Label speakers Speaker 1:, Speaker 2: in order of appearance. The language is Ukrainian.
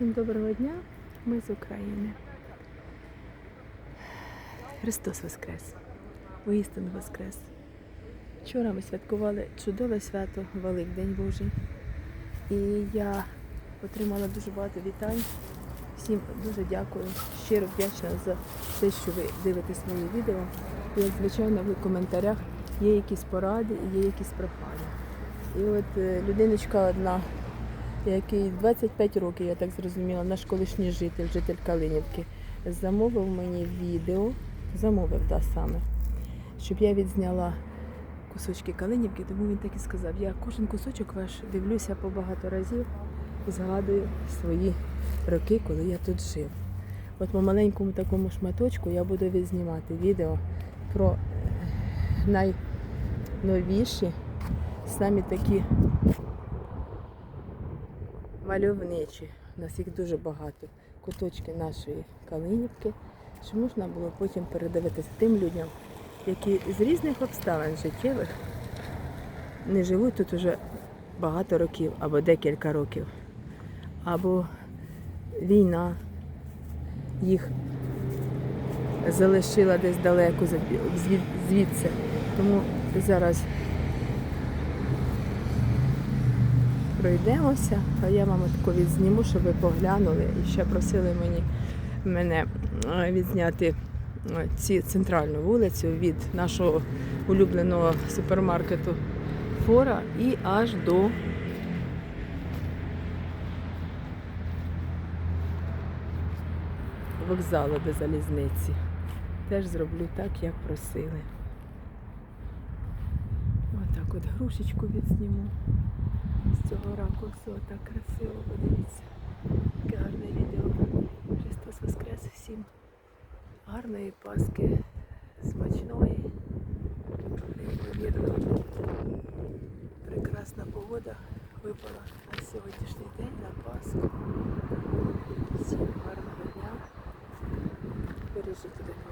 Speaker 1: Всім доброго дня, ми з України. Христос Воскрес! Воістину Воскрес! Вчора ми святкували чудове свято Великдень Божий. І я отримала дуже багато вітань. Всім дуже дякую, щиро вдячна за те, що ви дивитесь мої відео. І, як звичайно, в коментарях є якісь поради і є якісь прохання. І от е, людиночка одна, який 25 років, я так зрозуміла, наш колишній житель, житель Калинівки, замовив мені відео, замовив да, саме, щоб я відзняла кусочки Калинівки, тому він так і сказав. Я кожен кусочок ваш дивлюся по багато разів згадую свої роки, коли я тут жив. От по маленькому такому шматочку я буду відзнімати відео про е, найновіші, самі такі мальовничі. У нас їх дуже багато. Куточки нашої Калинівки, що можна було потім передивитися тим людям, які з різних обставин життєвих не живуть тут уже багато років або декілька років, або війна їх залишила десь далеко звід- звід- звідси. Тому зараз пройдемося, а я вам тако відзніму, щоб ви поглянули. І ще просили мені мене відзняти ці центральну вулицю від нашого улюбленого супермаркету Фора і аж до вокзалу до залізниці. Теж зроблю так, як просили. Отак от грушечку відзніму з цього ракурсу. Отак красиво, подивіться. Яке гарне відео. Христос Воскрес всім. Гарної Пасхи, смачної. Неймовірно. Прекрасна погода випала на сьогоднішній день на Пасху. Всім гарного дня. Бережіть одного.